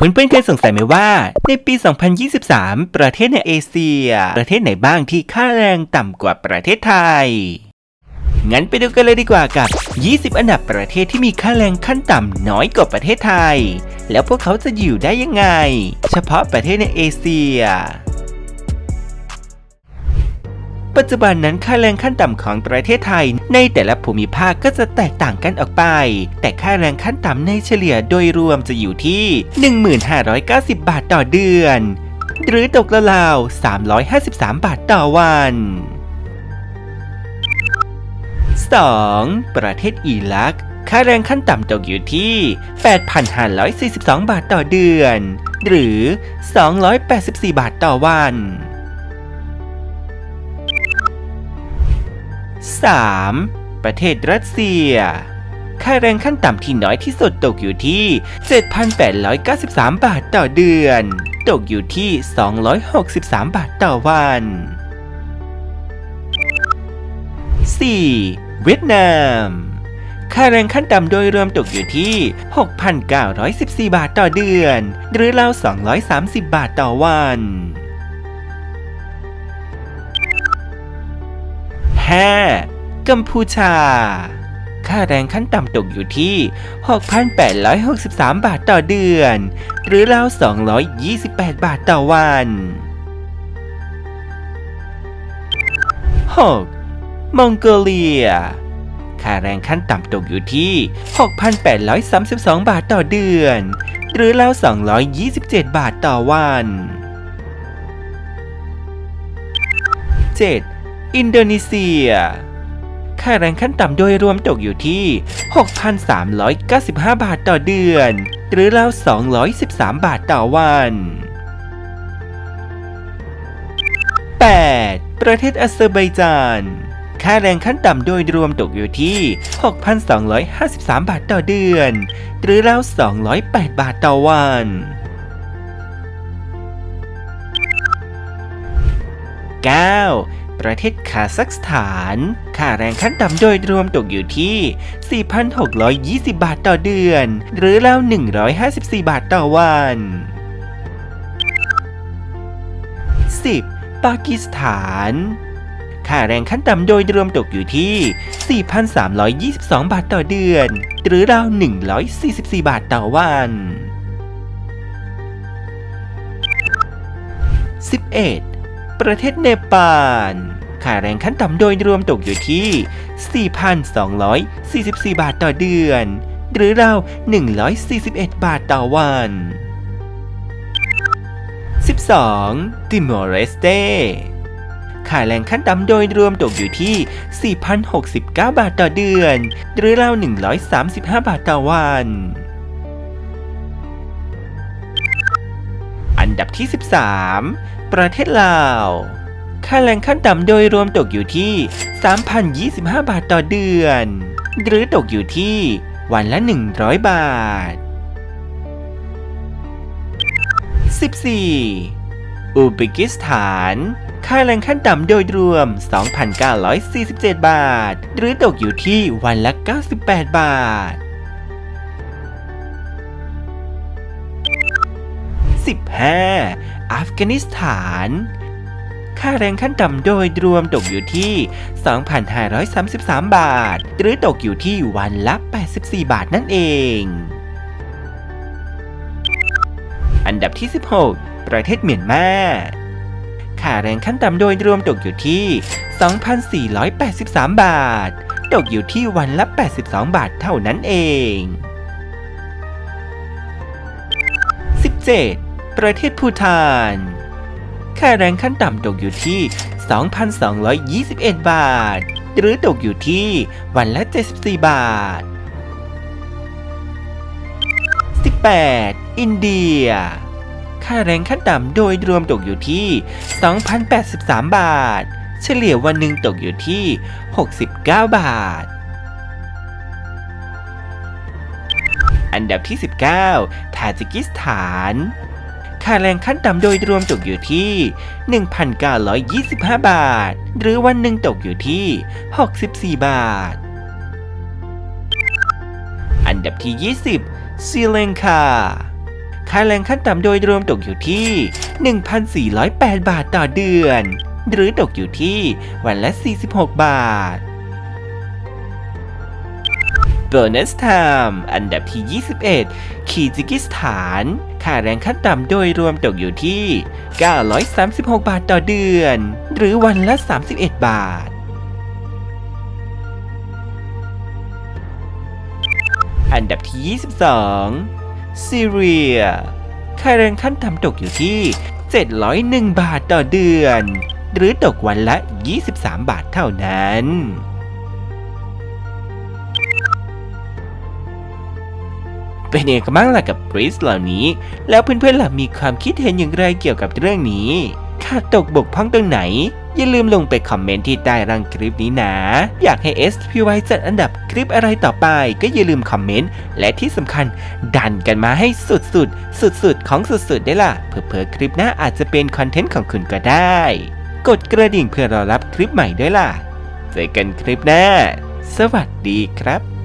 เพื่อนๆเคยสงสัยไหมว่า ในปี 2023 ประเทศในเอเชีย ประเทศไหนบ้างที่ค่าแรงต่ำกว่าประเทศไทย งั้นไปดูกันเลยดีกว่ากับ 20 อันดับประเทศที่มีค่าแรงขั้นต่ำน้อยกว่าประเทศไทย แล้วพวกเขาจะอยู่ได้ยังไง เฉพาะประเทศในเอเชีย ปัจจุบันนั้นค่าแรงขั้นต่ำของประเทศไทย ในแต่ละภูมิภาคก็จะแตกต่างกันออกไป แต่ค่าแรงขั้นต่ำในเฉลี่ยโดยรวมจะอยู่ที่ 1590 บาทต่อเดือน หรือตกละราว353 บาทต่อวัน 2. ประเทศอิรัก ค่าแรงขั้นต่ำตกอยู่ที่ 8,542 บาทต่อเดือน หรือ 284 บาทต่อวัน 3. ประเทศรัสเซีย ค่าแรงขั้นต่ำที่น้อยที่สุดตกอยู่ที่ 7,893 บาทต่อเดือน ตกอยู่ที่ 263 บาทต่อวัน 4. เวียดนาม ค่าแรงขั้นต่ำโดยรวมตกอยู่ที่ 6,914 บาทต่อเดือน หรือราว230 บาทต่อวัน 5. กัมพูชา ค่าแรงขั้นต่ำตกอยู่ที่ 6,863 บาทต่อเดือน หรือราว 228 บาทต่อวัน 6. มองโกเลีย ค่าแรงขั้นต่ำตกอยู่ที่ 6,832 บาทต่อเดือน หรือราว 227 บาทต่อวัน 7. อินโดนีเซีย ค่าแรงขั้นต่ำโดยรวมตกอยู่ที่ 6,395 บาทต่อเดือน หรือราว 213 บาทต่อวัน 8. ประเทศอาเซอร์ไบจานค่าแรงขั้นต่ำโดยรวมตกอยู่ที่ 6,253 บาทต่อเดือน หรือราว 208 บาทต่อวัน 9. ประเทศคาซัคสถาน ค่าแรงขั้นต่ำโดยรวมตกอยู่ที่ 4,620 บาทต่อเดือน หรือราว154 บาทต่อวัน 10. ปากีสถานค่าแรงขั้นต่ำโดยรวมตกอยู่ที่ 4,322 บาทต่อเดือน หรือราว 144 บาทต่อวัน 11. ประเทศเนปาลค่าแรงขั้นต่ำโดยรวมตกอยู่ที่ 4,244 บาทต่อเดือน หรือราว 141 บาทต่อวัน 12. ติมอร์เรสเตค่าแรงขั้นต่ำโดยรวมตกอยู่ที่ 4,069 บาทต่อเดือน หรือราว 135 บาทต่อวัน นดับที่ 13 ประเทศลาว ค่าแรงขั้นต่ำโดยรวมตกอยู่ที่ 3,025 บาทต่อเดือน หรือตกอยู่ที่วันละ 100 บาท 14. อุซเบกิสถาน ค่าแรงขั้นต่ำโดยรวม 2,947 บาท หรือตกอยู่ที่วันละ 98 บาท 15. อัฟกานิสถาน ค่าแรงขั้นต่ำโดยรวมตกอยู่ที่ 2,533 บาท หรือตกอยู่ที่วันละ 84 บาทนั่นเอง อันดับที่ 16 ประเทศเมียนมาค่าแรงขั้นต่ำโดยรวมตกอยู่ที่ 2,483 บาท ตกอยู่ที่วันละ 82 บาทเท่านั้นเอง 17. ประเทศภูฏาน ค่าแรงขั้นต่ำตกอยู่ที่ 2,221 บาท หรือตกอยู่ที่วันละ 74 บาท 18. อินเดีย ค่าแรงขั้นต่ำโดยรวมตกอยู่ที่ 2,083 บาท เฉลี่ยวันหนึ่งตกอยู่ที่ 69 บาท อันดับที่ 19ทาจิกิสถานาแรงขั้นต่ำโดยรวมตกอยู่ที่ 1,925 บาท หรือวันหนึ่งตกอยู่ที่ 64 บาท อันดับที่ 20ศรีลังกาค่าแรงขั้นต่ำโดยรวมตกอยู่ที่ 1,408 บาทต่อเดือน หรือตกอยู่ที่วันละ 46 บาท โบนัสไทม์อันดับที่ 21 คีจิกิสถาน ค่าแรงขั้นต่ำโดยรวมตกอยู่ที่ 936 บาทต่อเดือน หรือวันละ 31 บาท อันดับที่ 22 ซีเรีย ค่าแรงขั้นต่ำตกอยู่ที่ 701 บาทต่อเดือน หรือตกวันละ 23 บาทเท่านั้น เป็นยังไงกันบ้างล่ะกับบริสเหล่านี้ แล้วเพื่อนๆล่ะมีความคิดเห็นอย่างไรเกี่ยวกับเรื่องนี้ขาดตกบกพร่องตรงไหน อย่าลืมลงไปคอมเมนต์ที่ใต้ร่างคลิปนี้นะ อยากให้ SPY จัดอันดับคลิปอะไรต่อไป ก็อย่าลืมคอมเมนต์ และที่สำคัญ ดันกันมาให้สุดๆ สุดๆ ของสุดๆ ได้ล่ะ เผื่อๆ คลิปหน้าอาจจะเป็นคอนเทนต์ของคุณก็ได้ กดกระดิ่งเพื่อรอรับคลิปใหม่ด้วยล่ะ เจอกันคลิปหน้า สวัสดีครับ